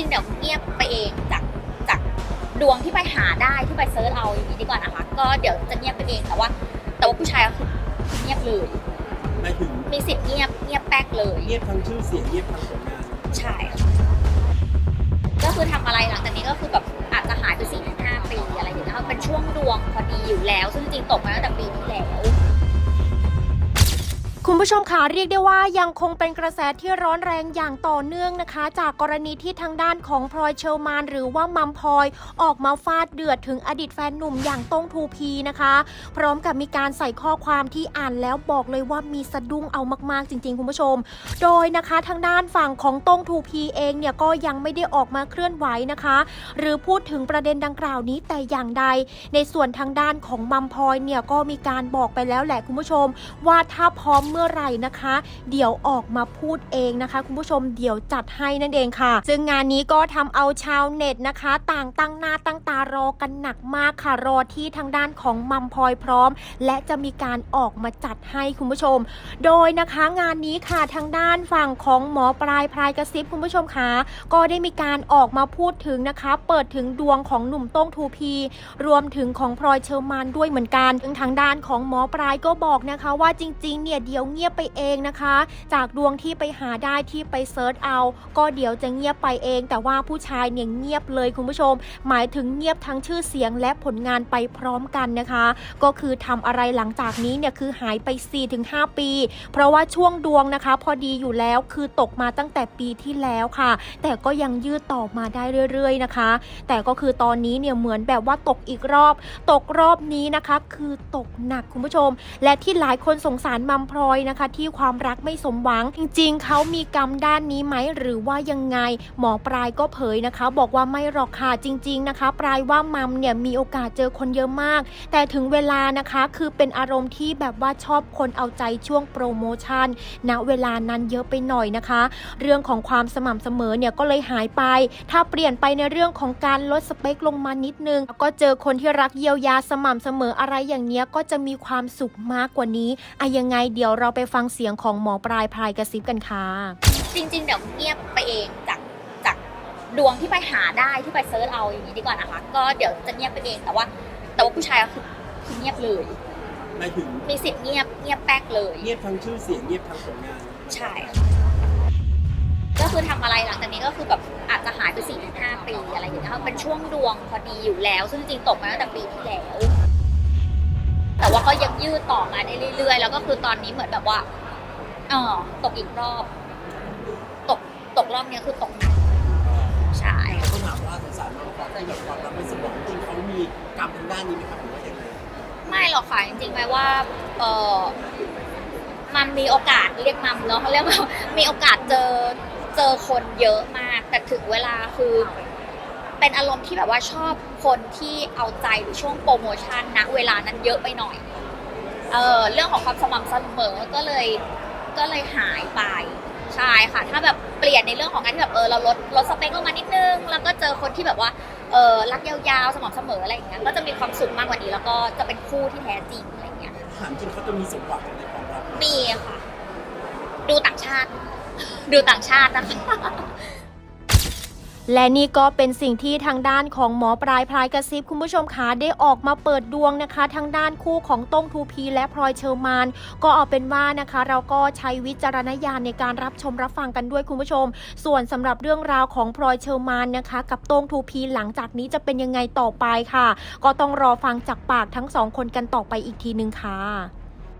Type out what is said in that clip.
ริงๆเดี๋ยวเงียบไปเองจากจากดวงที่ไปหาได้ที่ไปเซิร์ชเอาอย่างนี้ดีกว่านะคะ ก็เดี๋ยวจะเงียบไปเองแต่ว่า แต่ว่าผู้ชายก็คือเงียบเลย หมายถึงมีสิทธิ์เงียบเงียบแป๊กเลย เงียบทั้งชื่อเสียงเงียบทั้งผลงานใช่ค่ะก็คือทำอะไรหลังจากนี้ก็คือแบบอาจจะหายไปสี่ถึงห้าปีอะไรอย่างเงี้ยค่ะเป็นช่วงดวงพอดีอยู่แล้ว ซึ่งจริงๆตกมา คุณผู้ชมคะเรียกได้ว่ายังคงเป็นกระแสที่ร้อนแรงอย่างต่อเนื่องนะคะ จากกรณีที่ทางด้านของพลอยเชลมาน หรือว่ามัมพลอยออกมาฟาดเดือดถึงอดีตแฟนหนุ่มอย่างต้งทูพีนะคะ พร้อมกับมีการใส่ข้อความที่อ่านแล้วบอกเลยว่ามีสะดุ้งเอามากๆจริง ๆ คุณผู้ชม โดยนะคะทางด้านฝั่งของต้งทูพีเองเนี่ยก็ยังไม่ได้ออกมาเคลื่อนไหวนะคะ หรือพูดถึงประเด็นดังกล่าวนี้แต่อย่างใด ในส่วนทางด้านของมัมพลอยเนี่ยก็มีการบอกไปแล้วแหละคุณผู้ชม ว่าถ้าพร้อมเมื่อไหร่นะคะ เดี๋ยวออกมาพูดเองนะคะ คุณผู้ชมเดี๋ยวจัดให้นั่นเองค่ะ ซึ่งงานนี้ก็ทำเอาชาวเน็ตนะคะ ต่างตั้งหน้าตั้งตารอกันหนักมากค่ะรอที่ทางด้านของมัมพลอยพร้อม และจะมีการออกมาจัดให้คุณผู้ชม โดยนะคะงานนี้ค่ะทางด้านฝั่งของหมอปลายพลายกระซิบคุณผู้ชมคะก็ได้มีการออกมาพูดถึงนะคะ เปิดถึงดวงของหนุ่มโต้งทูพีรวมถึงของพลอยเชอร์มานด้วยเหมือนกันซึ่งทางด้านของหมอปลายก็บอกนะคะว่าจริงๆเนี่ยเดี๋ยวเงียบไปเองนะคะ จากดวงที่ไปหาได้ที่ไปเซิร์ชเอา ก็เดี๋ยวจะเงียบไปเอง แต่ว่าผู้ชายเนี่ยเงียบเลยคุณผู้ชม หมายถึงเงียบทั้งชื่อเสียงและผลงานไปพร้อมกันนะคะ ก็คือทำอะไรหลังจากนี้เนี่ยคือหายไป 4-5 ปี เพราะว่าช่วงดวงนะคะ พอดีอยู่แล้วคือตกมาตั้งแต่ปีที่แล้วค่ะ แต่ก็ยังยืดต่อมาได้เรื่อยๆนะคะ แต่ก็คือตอนนี้เนี่ยเหมือนแบบว่าตกอีกรอบ ตกรอบนี้นะคะ คือตกหนักคุณผู้ชม และที่หลายคนสงสารมัมพลอยนะคะ ที่ความรักไม่สมหวัง จริง ๆ เขามีกรรมด้านนี้ไหมหรือว่ายังไง หมอปลายก็เผยนะคะ บอกว่าไม่หรอกค่ะจริง ๆนะคะ ปลายว่ามัมเนี่ยมีโอกาสเจอคนเยอะมาก แต่ถึงเวลานะคะคือเป็นอารมณ์ที่แบบว่าชอบคนเอาใจช่วงโปรโมชั่นณเวลานั้นเยอะไปหน่อยนะคะ เรื่องของความสม่ำเสมอเนี่ยก็เลยหายไป ถ้าเปลี่ยนไปในเรื่องของการลดสเปคลงมานิดนึง ก็เจอคนที่รักเยียวยาสม่ำเสมออะไรอย่างเนี้ยก็จะมีความสุขมากกว่านี้อะยังไงเดี๋ยวเราไปฟังเสียงของหมอปลายพลายกระซิบกันค่ะ จริง ๆ เดี๋ยวเงียบไปเองจากจากดวงที่ไปหาได้ที่ไปเซิร์ชเอาอย่างนี้ดีกว่านะคะ ก็เดี๋ยวจะเงียบไปเองแต่ว่า แต่ว่าผู้ชายก็คือคือเงียบเลย หมายถึงมีสิทธิ์เงียบเงียบแป๊กเลย เงียบทั้งชื่อเสียงเงียบทั้งผลงาน ใช่ค่ะก็คือทำอะไรหลังจากนี้ก็คือแบบอาจจะหายไปสี่ถึงห้าปีอะไรอย่างเงี้ยค่ะเป็นช่วงดวงพอดีอยู่แล้ว ซึ่งจริงๆตกมาตั้งแต่ปีที่แล้วแต่ว่าก็ ยังยืดต่อมาได้เรื่อยๆ แล้วก็คือตอนนี้เหมือนแบบว่าเออตกอีกรอบ ตกตกรอบเนี้ยคือตกหนักใช่แต่เขาถามว่าสงสารน้องเขาที่แบบความรักไม่สมหวังจริงเขามีกรรมทางด้านนี้ไหมครับหรือว่าอย่างไรไม่หรอกค่ะจริงๆแปลว่าเออมันมีโอกาสเรียกมัมเนาะเขาเรียกว่ามีโอกาสเจอเจอคนเยอะมาก แต่ถึงเวลาคือ เป็นอารมณ์ที่แบบว่าชอบคนที่เอาใจหรือช่วงโปรโมชั่นนะเวลานั้นเยอะไปหน่อย เออเรื่องของความสม่ำเสมอก็เลยก็เลยหายไปใช่ค่ะถ้าแบบเปลี่ยนในเรื่องของการที่แบบเออเราลดลดสเปคลงมานิดนึง แล้วก็เจอคนที่แบบว่าเออรักยาวๆสม่ำเสมออะไรอย่างเงี้ยก็จะมีความสุขมากกว่านี้ แล้วก็จะเป็นคู่ที่แท้จริงอะไรอย่างเงี้ยถามจริงเขาจะมีสมหวังในความรักไหมมีค่ะ ดูต่างชาติ ดูต่างชาตินะคะ และนี่ก็เป็นสิ่งที่ทางด้านของหมอปลายพลายกระซิบคุณผู้ชมคะได้ออกมาเปิดดวงนะคะ ทางด้านคู่ของต้งทูพีและพลอยเชอร์มาน ก็เอาเป็นว่านะคะ เราก็ใช้วิจารณญาณในการรับชมรับฟังกันด้วยคุณผู้ชม ส่วนสำหรับเรื่องราวของพลอยเชอร์มานนะคะ กับต้งทูพีหลังจากนี้จะเป็นยังไงต่อไปค่ะ ก็ต้องรอฟังจากปากทั้งสองคนกันต่อไปอีกทีนึงค่ะ